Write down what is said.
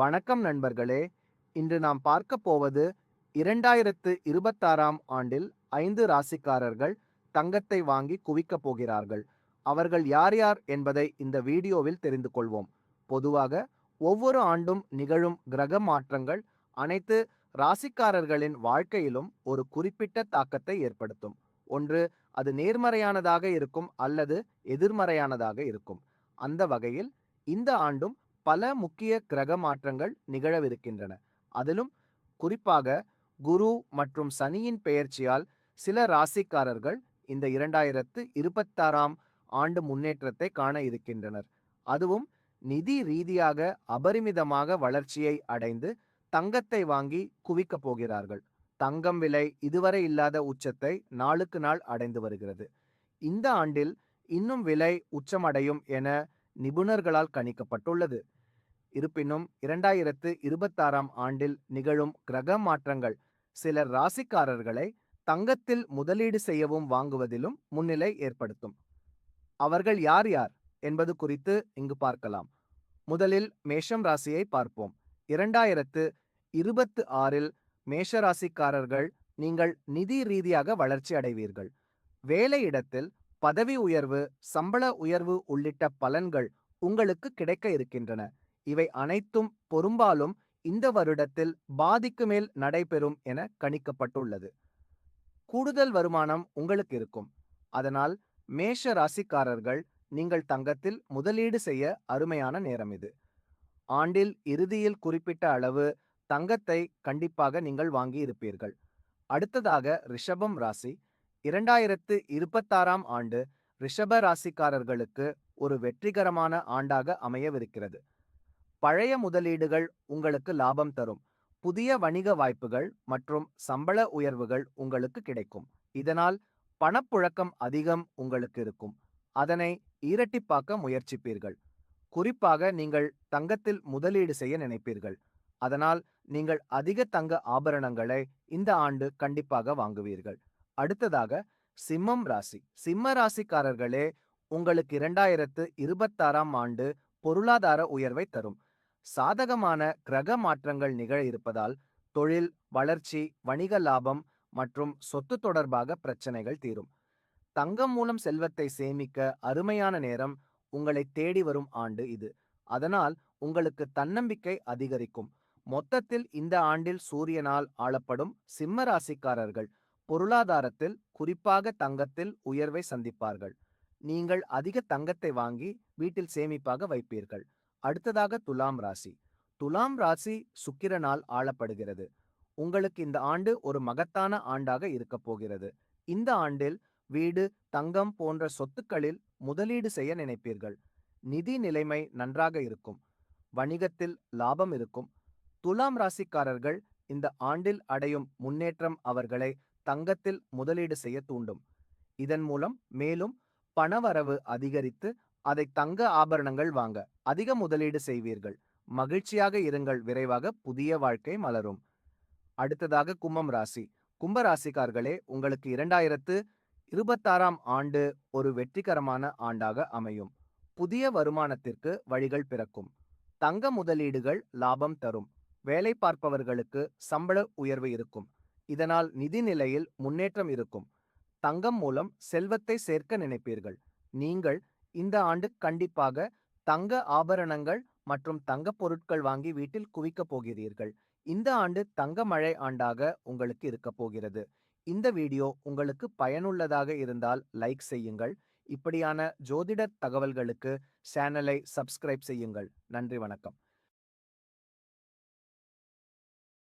வணக்கம் நண்பர்களே. இன்று நாம் பார்க்க போவது இரண்டாயிரத்து இருபத்தாறாம் ஆண்டில் ஐந்து ராசிக்காரர்கள் தங்கத்தை வாங்கி குவிக்கப் போகிறார்கள். அவர்கள் யார் யார் என்பதை இந்த வீடியோவில் தெரிந்து கொள்வோம். பொதுவாக ஒவ்வொரு ஆண்டும் நிகழும் கிரக மாற்றங்கள் அனைத்து ராசிக்காரர்களின் வாழ்க்கையிலும் ஒரு குறிப்பிட்ட தாக்கத்தை ஏற்படுத்தும். ஒன்று அது நேர்மறையானதாக இருக்கும் அல்லது எதிர்மறையானதாக இருக்கும். அந்த வகையில் இந்த ஆண்டும் பல முக்கிய கிரக மாற்றங்கள் நிகழவிருக்கின்றன. அதிலும் குறிப்பாக குரு மற்றும் சனியின் பெயர்ச்சியால் சில ராசிக்காரர்கள் இந்த இரண்டாயிரத்து இருபத்தாறாம் ஆண்டு முன்னேற்றத்தை காண இருக்கின்றனர். அதுவும் நிதி ரீதியாக அபரிமிதமாக வளர்ச்சியை அடைந்து தங்கத்தை வாங்கி குவிக்கப் போகிறார்கள். தங்கம் விலை இதுவரை இல்லாத உச்சத்தை நாளுக்கு நாள் அடைந்து வருகிறது. இந்த ஆண்டில் இன்னும் விலை உச்சமடையும் என நிபுணர்களால் கணிக்கப்பட்டுள்ளது. இருப்பினும் இரண்டாயிரத்து இருபத்தாறாம் ஆண்டில் நிகழும் கிரக மாற்றங்கள் சிலர் ராசிக்காரர்களை தங்கத்தில் முதலீடு செய்யவும் வாங்குவதிலும் முன்னிலை ஏற்படுத்தும். அவர்கள் யார் யார் என்பது குறித்து இங்கு பார்க்கலாம். முதலில் மேஷம் ராசியை பார்ப்போம். இரண்டாயிரத்து இருபத்து ஆறில் மேஷ ராசிக்காரர்கள் நீங்கள் நிதி ரீதியாக வளர்ச்சி அடைவீர்கள். வேலையிடத்தில் பதவி உயர்வு சம்பள உயர்வு உள்ளிட்ட பலன்கள் உங்களுக்கு கிடைக்க இருக்கின்றன. இவை அனைத்தும் பெரும்பாலும் இந்த வருடத்தில் பாதிக்கு மேல் நடைபெறும் என கணிக்கப்பட்டுள்ளது. கூடுதல் வருமானம் உங்களுக்கு இருக்கும். அதனால் மேஷ ராசிக்காரர்கள் நீங்கள் தங்கத்தில் முதலீடு செய்ய அருமையான நேரம் இது. ஆண்டில் இறுதியில் குறிப்பிட்ட அளவு தங்கத்தை கண்டிப்பாக நீங்கள் வாங்கி இருப்பீர்கள். அடுத்ததாக ரிஷபம் ராசி. இரண்டாயிரத்து இருபத்தாறாம் ஆண்டு ரிஷப ராசிக்காரர்களுக்கு ஒரு வெற்றிகரமான ஆண்டாக அமையவிருக்கிறது. பழைய முதலீடுகள் உங்களுக்கு லாபம் தரும். புதிய வணிக வாய்ப்புகள் மற்றும் சம்பள உயர்வுகள் உங்களுக்கு கிடைக்கும். இதனால் பணப்புழக்கம் அதிகம் உங்களுக்கு இருக்கும். அதனை ஈரட்டிப்பாக்க முயற்சிப்பீர்கள். குறிப்பாக நீங்கள் தங்கத்தில் முதலீடு செய்ய நினைப்பீர்கள். அதனால் நீங்கள் அதிக தங்க ஆபரணங்களை இந்த ஆண்டு கண்டிப்பாக வாங்குவீர்கள். அடுத்ததாக சிம்மம் ராசி. சிம்ம ராசிக்காரர்களே உங்களுக்கு இரண்டாயிரத்து இருபத்தாறாம் ஆண்டு பொருளாதார உயர்வை தரும். சாதகமான கிரக மாற்றங்கள் நிகழ இருப்பதால் தொழில் வளர்ச்சி வணிக லாபம் மற்றும் சொத்து தொடர்பாக பிரச்சனைகள் தீரும். தங்கம் மூலம் செல்வத்தை சேமிக்க அருமையான நேரம் உங்களை தேடி வரும் ஆண்டு இது. அதனால் உங்களுக்கு தன்னம்பிக்கை அதிகரிக்கும். மொத்தத்தில் இந்த ஆண்டில் சூரியனால் ஆளப்படும் சிம்ம ராசிக்காரர்கள் பொருளாதாரத்தில் குறிப்பாக தங்கத்தில் உயர்வை சந்திப்பார்கள். நீங்கள் அதிக தங்கத்தை வாங்கி வீட்டில் சேமிப்பாக வைப்பீர்கள். அடுத்ததாக துலாம் ராசி. துலாம் ராசி சுக்கிரனால் ஆளப்படுகிறது. உங்களுக்கு இந்த ஆண்டு ஒரு மகத்தான ஆண்டாக இருக்கப் போகிறது. இந்த ஆண்டில் வீடு தங்கம் போன்ற சொத்துக்களில் முதலீடு செய்ய நினைப்பீர்கள். நிதி நிலைமை நன்றாக இருக்கும். வணிகத்தில் லாபம் இருக்கும். துலாம் ராசிக்காரர்கள் இந்த ஆண்டில் அடையும் முன்னேற்றம் அவர்களை தங்கத்தில் முதலீடு செய்ய தூண்டும். இதன் மூலம் மேலும் பணவரவு அதிகரித்து அதை தங்க ஆபரணங்கள் வாங்க அதிக முதலீடு செய்வீர்கள். மகிழ்ச்சியாக இருங்கள். விரைவாக புதிய வாழ்க்கை மலரும். அடுத்ததாக கும்பம் ராசி. கும்ப ராசிக்கார்களே உங்களுக்கு இரண்டாயிரத்து இருபத்தாறாம் ஆண்டு ஒரு வெற்றிகரமான ஆண்டாக அமையும். புதிய வருமானத்திற்கு வழிகள் பிறக்கும். தங்க முதலீடுகள் லாபம் தரும். வேலை பார்ப்பவர்களுக்கு சம்பள உயர்வு இருக்கும். இதனால் நிதி நிலையில் முன்னேற்றம் இருக்கும். தங்கம் மூலம் செல்வத்தை சேர்க்க நினைப்பீர்கள். நீங்கள் இந்த ஆண்டு கண்டிப்பாக தங்க ஆபரணங்கள் மற்றும் தங்கப் பொருட்கள் வாங்கி வீட்டில் குவிக்கப் போகிறீர்கள். இந்த ஆண்டு தங்க மழை ஆண்டாக உங்களுக்கு இருக்கப் போகிறது. இந்த வீடியோ உங்களுக்கு பயனுள்ளதாக இருந்தால் லைக் செய்யுங்கள். இப்படியான ஜோதிடர் தகவல்களுக்கு சேனலை சப்ஸ்கிரைப் செய்யுங்கள். நன்றி வணக்கம்.